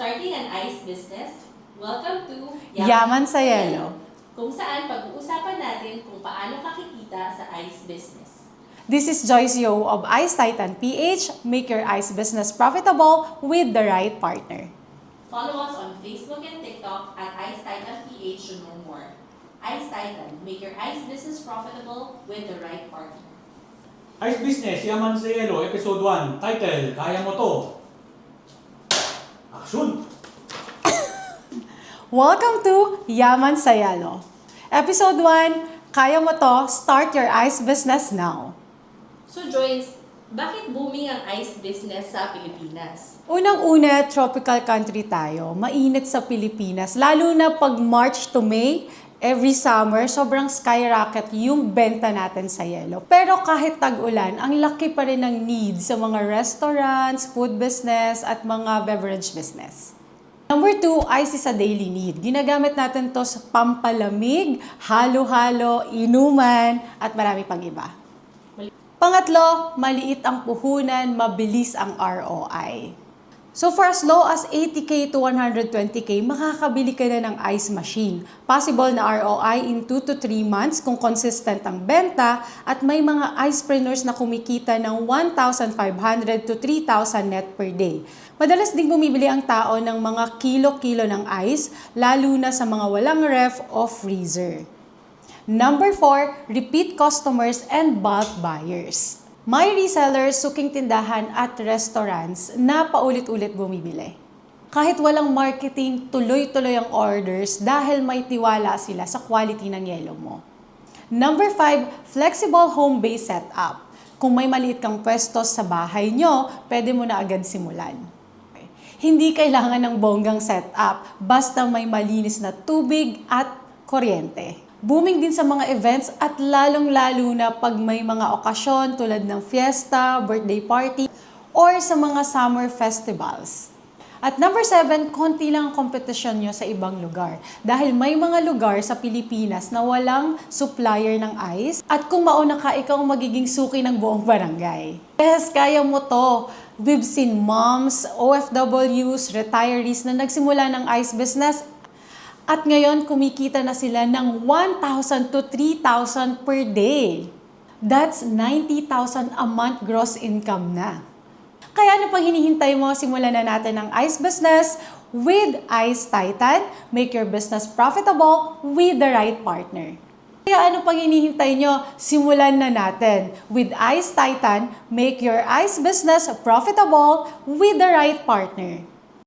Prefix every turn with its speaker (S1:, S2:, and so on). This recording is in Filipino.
S1: Starting an ice business? Welcome to
S2: Yaman sa Yelo.
S1: Kung saan pag-uusapan natin kung paano kakikita sa ice business.
S2: This is Joyce Yo of Ice Titan PH. Make your ice business profitable with the right partner.
S1: Follow us on Facebook and TikTok at Ice Titan PH to know more. Ice Titan, make your ice business profitable with the right partner.
S3: Ice Business, Yaman sa Yelo, Episode 1. Title, Kaya Mo To.
S2: Welcome to Yaman sa Yelo. Episode 1, Kaya mo to, start your ice business now.
S1: So Joyce, bakit booming ang ice business sa Pilipinas?
S2: Unang-una, tropical country tayo. Mainit sa Pilipinas. Lalo na pag March to May, every summer, sobrang skyrocket yung benta natin sa yelo. Pero kahit tag-ulan, ang laki pa rin ng need sa mga restaurants, food business, at mga beverage business. Number two, ice is a daily need. Ginagamit natin to sa pampalamig, halo-halo, inuman, at marami pang iba. Pangatlo, maliit ang puhunan, mabilis ang ROI. So for as low as 80k to 120k, makakabili ka na ng ice machine. Possible na ROI in 2 to 3 months kung consistent ang benta at may mga icepreneurs na kumikita ng 1,500 to 3,000 net per day. Madalas ding bumibili ang tao ng mga kilo-kilo ng ice, lalo na sa mga walang ref o freezer. Number 4, repeat customers and bulk buyers. May resellers, suking tindahan at restaurants na paulit-ulit bumibili. Kahit walang marketing, tuloy-tuloy ang orders dahil may tiwala sila sa quality ng yelo mo. Number 5, flexible home-based setup. Kung may maliit kang pwesto sa bahay nyo, pwede mo na agad simulan. Hindi kailangan ng bonggang setup, basta may malinis na tubig at kuryente. Booming din sa mga events at lalong-lalo na pag may mga okasyon tulad ng fiesta, birthday party, or sa mga summer festivals. At number seven, konti lang ang competition nyo sa ibang lugar. Dahil may mga lugar sa Pilipinas na walang supplier ng ice. At kung mauna ka, ikaw magiging suki ng buong barangay. Yes, kaya mo to. We've seen moms, OFWs, retirees na nagsimula ng ice business at ngayon, kumikita na sila ng 1,000 to 3,000 per day. That's 90,000 a month gross income na. Kaya ano pang hinihintay mo? Simulan na natin ang ice business with Ice Titan. Make your business profitable with the right partner. Kaya ano pang hinihintay nyo? Simulan na natin. With Ice Titan, make your ice business profitable with the right partner.